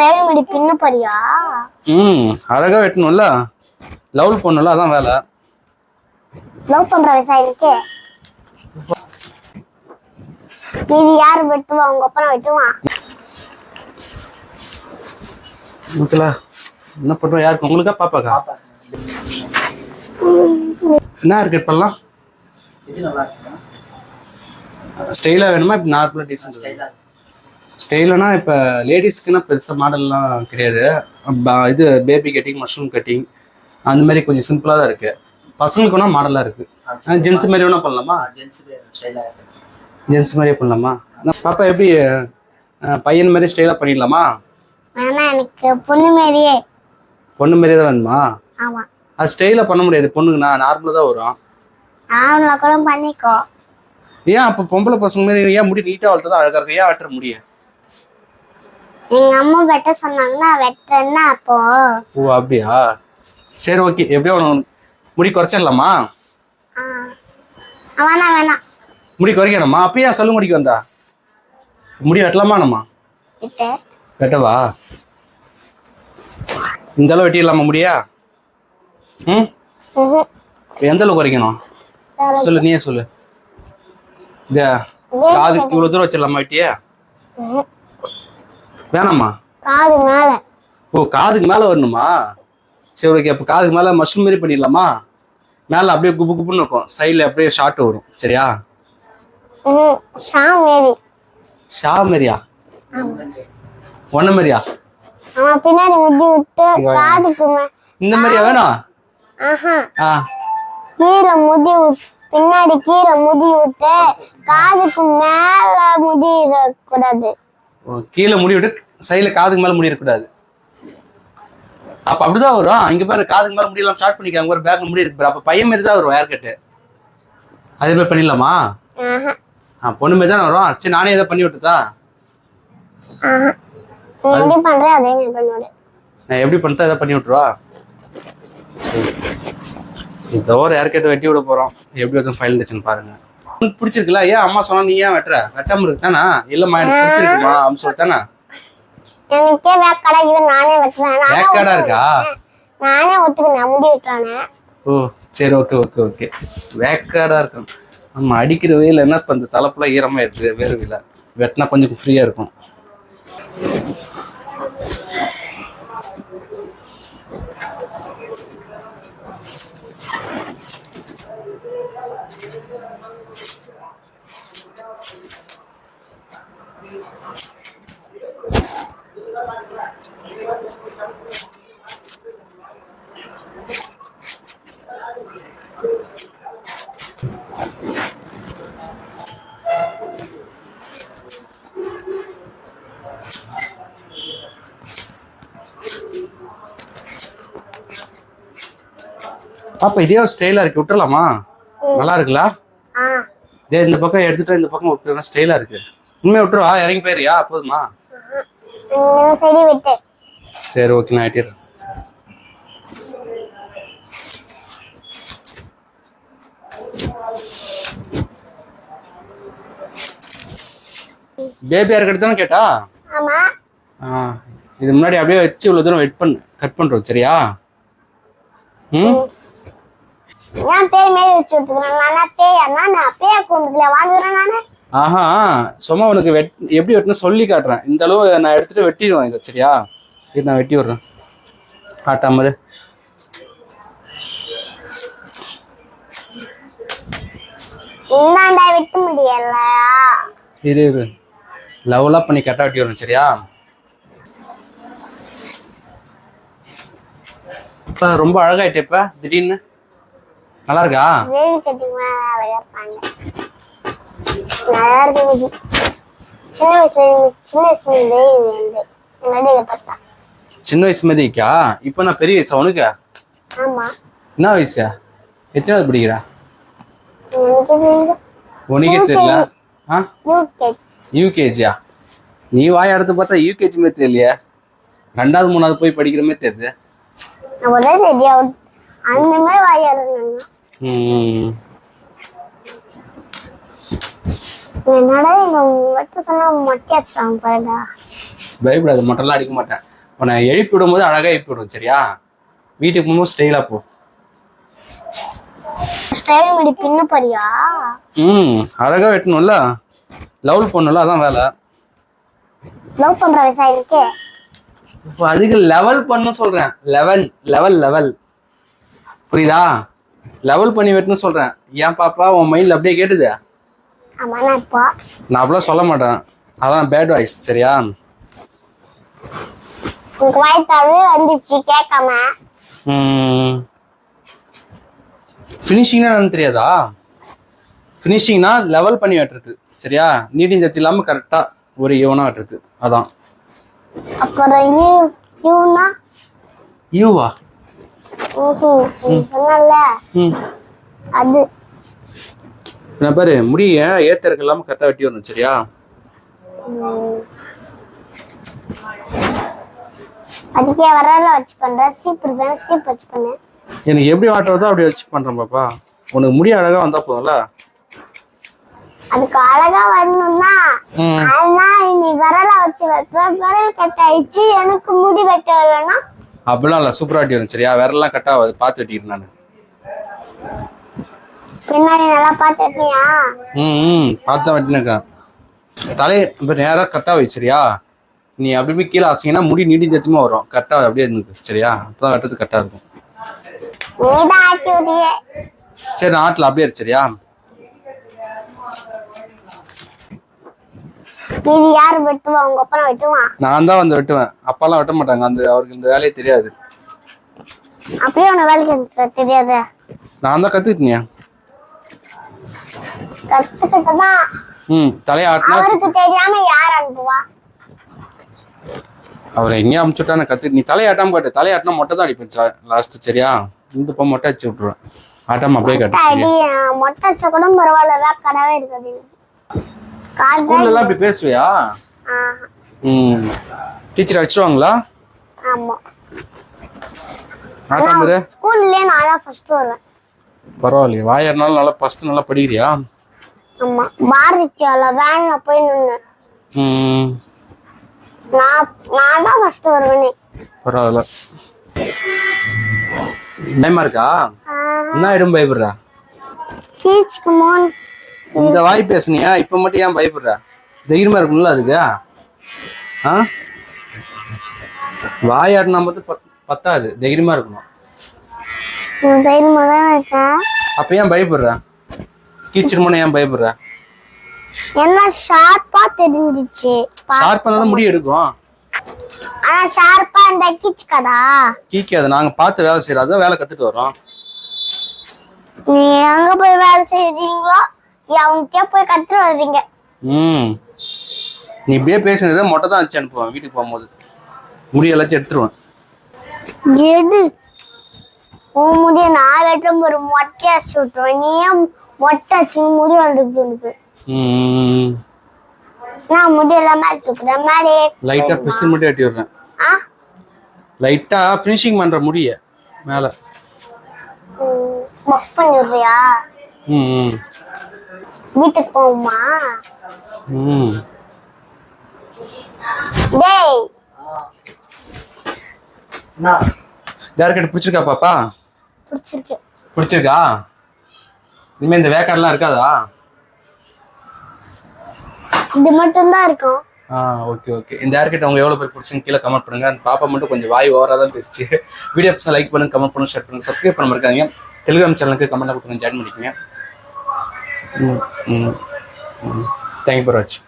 Frame முடி பின்ன போறியா? ம் அழகா வெட்டணும்ல. லவ் பண்ணல அதான் வேலை. லவ் பண்ற விவசாயிக்கு மீதி யாரு வெட்டுவா? உங்க அப்பா வெட்டுவான் முத்தலா என்ன பண்ணுறோம் யாருக்கு? உங்களுக்கா பாப்பாக்கா? என்ன இருக்கு இது இருக்குங்க ஸ்டைலாக வேணுமா? இப்போ நார்மலாக டீசன்ட் ஸ்டைலா ஸ்டைலுனா இப்போ லேடிஸ்க்குன்னா பெருசாக மாடல்லாம் கிடையாது. ப- இது பேபி கட்டிங் மஷ்ரூம் கட்டிங் அந்த மாதிரி கொஞ்சம் சிம்பிளாக தான் இருக்கு. பசங்களுக்கு வேணா மாடலாக இருக்கு. ஆனால் ஜென்ஸ் மாதிரி வேணா பண்ணலாமா? ஜென்ஸுக்கு ஸ்டைலா இருக்கு. ஜென்ஸ் மாதிரியே பண்ணலாமா? பாப்பா எப்படி பையன் மாதிரி ஸ்டைலாக பண்ணிடலாமா? எனக்கு பொண்ணு மாரியே பொண்ணு மாதிரியே தான் வேணுமா? ஆமா. அது ஸ்டைலாக பண்ண முடியாது. பொண்ணுக்குண்ணா நார்மலாக தான் வரும். அவங்கள கூட பண்ணிக்கோ. ஏன் அப்போ பொம்பளை பசங்க மாதிரி ஏன் முடி நீட்டாக வளர்த்தா தான் அழகாக இருக்கும்? ஏன் வெட்டுற முடிய? எங்க அம்மா வெட்ட சொன்னாங்கன்னா வெட்டுறேன்னா அப்போ. ஓ அப்படியா? சரி ஓகே. எப்படியோ ஒன்று முடி குறைச்சிடலாமா? ஆ. வேணா வேணாம். முடி குறைக்கணுமா? அப்போ ஏன் சொல்லு முடிக்கு வந்தா? முடி வெட்டலாமா நம்ம? விட்டு. வெட்டவா? இந்த அளவு வெட்டிடலாமா முடியா? ம். எந்த அளவு குறைக்கணும்? சொல்லு நீயே சொல்லு. இந்த காது இவ்வளோ தூரம் வச்சிடலாமா வெட்டியே. வேணாமா? காது மேல. ஓ காதுக்கு மேலே வரணுமா? சரி ஓகே அப்போ காதுக்கு மேலே மஷ்ரூம் மாரி பண்ணிடலாமா? மேலே அப்படியே குப்பு குப்புன்னு இருக்கும். சைடில் அப்படியே ஷார்ட் வரும். சரியா? ஷா மாரியா? ஒன்ன மாரியா? அவன் பின்னாடி முடி விட்டு காதுக்கு இந்த மாதிரியா வேணும்? ஆஹா. ஆ. கீழே முடி பின்னாடி கீழே முடி விட்டு காதுக்கு மேல முடி கூடாது கீழே முடி விட்டு சைடில் காதுக்கு மேலே முடி இருக்கக்கூடாது. அப்போ அப்படிதான் வரும். இங்கே பாரு காதுக்கு மேலே முடியலாம் ஸ்டார்ட் பண்ணிக்காங்க ஒரு பேக்கில் முடி இருக்கு அப்போ பையன் மாரி தான் வரும் ஹேர் கட்டு அதே மாதிரி பண்ணிடலாமா? ஆ பொண்ணு மாரி தானே வரும். சரி நானே எதை பண்ணி விட்டுதா நான் எப்படி பண்ணிட்டா எதை பண்ணி விட்டுருவா? இதோ ஒரு ஹேர் கட் வெட்டி விட போகிறோம் எப்படி வந்து ஃபைல் இருந்துச்சுன்னு பாருங்க. உனக்கு பிடிச்சிருக்குல்ல? ஏன் அம்மா சொன்னா நீ ஏன் வெட்டுற? வெட்டாம இருக்கு தானே? இல்லைம்மா எனக்கு பிடிச்சிருக்குமா? அப்படின்னு சொல்லிட்டு தானே? எனக்கே வேக்காடா இது நானே வெட்டுறேன். நானே வேக்காடா இருக்கா? நானே ஒத்துக்கினேன் முடி வெட்டுறானே. ஓ சரி ஓகே ஓகே ஓகே. வேக்காடா இருக்கும் ஆமா அடிக்கிற வெயில் என்ன இப்போ இந்த தலைப்புலாம் ஈரமா இருக்குது வேர்வையில் வெட்டினா கொஞ்சம் ஃப்ரீயா இருக்கும். அப்ப இதே ஒரு ஸ்டைலா இருக்கு. விட்டுறலாமா? நல்லா இருக்குல்ல? இதே இந்த பக்கம் எடுத்துட்டு இந்த பக்கம் விட்டுறா ஸ்டைலா இருக்கு. உண்மையை விட்டுருவா? இறங்கி போயிரியா போதுமா? விட்டு சரி ஓகே நான் ஆட்டிடுறேன் பேபி யாருக்கு தானே கேட்டா? இது முன்னாடி அப்படியே வச்சு இவ்வளோ தூரம் வெட் பண்ணு கட் பண்ணுறோம் சரியா? ம்? நான் பேய் மாரி வச்சு விட்டுக்கிறேன் நானா பேயா? நான் பேயா கொண்டுல வாழ்கிறேன் நானு? ஆஹா சும்மா உனக்கு வெட் எப்படி வெட்டணும் சொல்லி காட்டுறேன். இந்த அளவு நான் எடுத்துட்டு வெட்டிடுவேன் இதை சரியா? இது நான் வெட்டி விடுறேன். காட்டாம இரு. இந்தாண்டா வெட்ட முடியல. இரு இரு. லெவலாக பண்ணி கரெக்டாக வெட்டி விடுறேன் சரியா? இப்போ ரொம்ப அழகாயிட்டே இப்போ திடீர்னு. நல்லா இருக்கா வேவி கட்டிங் அழகா இருப்பாங்க. நல்லா இருக்கு முடி சின்ன வயசுல இருந்து- சின்ன வயசுல இருந்தே இது வந்து முன்னாடி இதை பார்த்தா. சின்ன வயசு மாதிரி இருக்கா? இப்போ நான் பெரிய வயசா உனக்கு? ஆமா. என்ன வயசா? எத்தனாவது படிக்கிறா? உனக்கே தெரியல. ஆ? யூகேஜ் யூகேஜியா நீ வாய் அடுத்து பார்த்தா யூகேஜி மாதிரி தெரியலையே. ரெண்டாவது மூணாவது போய் படிக்கிற மாதிரி தெரியுது. அந்த மாதிரி வாயா இருந்தாங்க ம். என்னடா இவங்க வெட்ட சொன்னா பாருடா பயப்படாது அடிக்க மாட்டேன். உன்னை எழுப்பி விடும்போது அழகாக எழுப்பி விடுவோம் சரியா? வீட்டுக்கு போகும்போது ஸ்டைலாக போ. ஸ்டைல் முடி பின்ன போறியா? ம் அழகாக வெட்டணும்ல. லவ் பண்ணணும்ல அதான் வேலை. லவ் பண்ற விவசாயிக்கு இப்போ அதுக்கு லெவல் பண்ண சொல்கிறேன் லெவல் லெவல் லெவல் புரியுதா? லெவல் பண்ணி வெட்டணும் சொல்கிறேன் ஏன் பாப்பா உன் மைண்டில் அப்படியே கேட்டுது? நான் அப்படிலாம் சொல்ல மாட்டேன். அதான் பேட் வாய்ஸ் சரியா? ஃபினிஷிங்னா என்னன்னு தெரியாதா? ஃபினிஷிங்னா லெவல் பண்ணி வெட்டுறது சரியா? நீடிங் சத்து இல்லாமல் கரெக்டாக ஒரு ஈவனாக வெட்டுறது அதான். அப்புறம் யூனா யூவா ம்ஹும். நீ சொன்னல ம் அது நான் பாரு முடிய ஏத்தருக்கு கரெக்டாக வெட்டி வரணும் சரியா. அதுக்கே வரல வச்சு பண்ற சீப் சீப் வச்சு பண்ணு. எனக்கு எப்படி ஆட்டுறதோ அப்படி வச்சு பண்ணுறேன் பாப்பா. உனக்கு முடி அழகாக வந்தால் போதும்ல? அதுக்கு அழகா வரணும்னா ஆனா நீ விரல வச்சு வெட்டுற விரல் கட் ஆயிடுச்சு எனக்கு முடி வெட்ட இல்லைன்னா அப்படிலாம் இல்லை சூப்பராக வெட்டி வரும். சரியா? விரலாம் கட் ஆகாது. பார்த்து வெட்டிக்கிறேன் நான். பின்னாடி நல்லா பாத்துட்டியா ம் ம். பார்த்து தான் வெட்டினேக்கேன் தலையை இப்போ நேராக கரெக்டாக வை சரியா? நீ அப்படி போய் கீழே ஆசைங்கன்னா முடி நீடி தத்துமா வரும். கரெக்டாக அப்படியே இருந்துக்கு சரியா? அப்போ தான் வெட்டுறது கரெக்டாக இருக்கும். விட்டியே. சரி நான் ஆட்டில் அப்படியே இரு சரியா? மீதி யாரு வெட்டுவா? உங்க அப்பா வெட்டுவான் நான் தான் வந்து வெட்டுவேன். அப்பாலாம் வெட்ட மாட்டாங்க. அந்த அவருக்கு இந்த வேலையே தெரியாது. அப்படியே உன வேலைக்கு தெரியாத? நான் தான் கற்றுக்கிட்டேன் கத்துக்கிட்டதான் ம் தலையை ஆட்டினா அவருக்கு தெரியாம யார் அனுப்புவா? அவரை எங்கேயும் அமுச்சுட்டா நான் கற்று நீ தலையை ஆட்டாம காட்டு. தலையை ஆட்டினா மொட்டை தான் அடிப்பேன் லாஸ்ட் சரியா? இந்த போ மொட்டை அடிச்சு விட்ருவேன் ஆட்டாம அப்படியே காட்டு மொட்டை அடிச்ச கூட பரவாயில்ல. வேக்கடவே இருக்காது. ஸ்கூல்ல எல்லாம் இப்படி பேசுவியா? ம். டீச்சர் அடிச்சிருவாங்களா? ஆமா. இரு. ஸ்கூல்லயே நான் தான் ஃபர்ஸ்ட் வருவேன். பரவாயில்லையே. வாயர்னாலும் நல்லா ஃபர்ஸ்ட் நல்லா படிக்கிறியா? ஆமா. பாரதியால வேன்ல போய் நின்னேன். ம். நான் நான் தான் ஃபர்ஸ்ட் வருவேனே. பரவாயில்ல. பயமா இருக்கா? என்ன இடம் பயப்படுறா? கீச்சுக்கு மோன். இந்த வாய் பேசுனியா? இப்ப மட்டும் ஏன் பயப்படுற? தைரியமா இருக்கும்ல அதுக்கு. ஆ? வாயாடினா மட்டும் பத்- பத்தாது. தைரியமா இருக்கணும். அப்ப ஏன் பயப்படுற? கீச்சிருமோன்னு ஏன் பயப்படுற? என்ன ஷார்ப்பா தெரிஞ்சிச்சு. ஷார்ப்பா தான் முடி எடுக்கும். ஆனா ஷார்ப்பா இந்த கீச்சுக்கதா? கீக்காது. நாங்க பார்த்து வேலை செய்யறோம். அதான் வேலை கத்துட்டு வரோம். நீங்க எங்க போய் வேலை செய்யறீங்களோ அவங்ககிட்ட போய் கத்துட்டு வர்றீங்க ம். நீ இப்படியே பேசினதை மொட்டை தான் வச்சு அனுப்புவேன் வீட்டுக்கு போகும்போது. முடி எல்லாத்தையும் எடுத்துருவேன். எடு. உன் முடிய நான் வெட்டும் ஒரு மொட்டையா சுட்டுருவேன் நீ ஏன் மொட்டை வச்சு முடி வந்துருது உனக்கு? ம். நான் முடி எல்லாம் மேலே தூக்குறேன் மேலே லைட்டா பிசில் மட்டும் வெட்டி விடுறேன். ஆ? லைட்டா ஃபினிஷிங் பண்ற முடிய மேல. ஒர்க் பண்ணி விடுறியா? ம் ம். வீட்டுக்கு போகுமா ம். டேய். என்ன ஜார்கெட் பிடிச்சிருக்கா பாப்பா? பிடிச்சிருக்கு. பிடிச்சிருக்கா? இனிமே இந்த வேக்காடெல்லாம் இருக்காதா? இது மட்டும்தான் இருக்கும். ஆ ஓகே ஓகே. இந்த ஹேர்கட் அவங்க எவ்வளோ பேர் பிடிச்சிங்க கீழே கமெண்ட் பண்ணுங்க. அந்த பாப்பா மட்டும் கொஞ்சம் வாய் ஓவராக தான் பேசிச்சு. வீடியோ லைக் பண்ணுங்க கமெண்ட் பண்ணுங்க ஷேர் பண்ணுங்க சப்ஸ்கிரைப் பண்ண இருக்காங்க டெலிகிராம் சேனலுக்கு கமெண்ட் கொடுத்துங்க ஜாயின் பண்ணிக்கோங்க. ம் ம் ம் தேங்க்யூ ஃபார் வாட்சிங்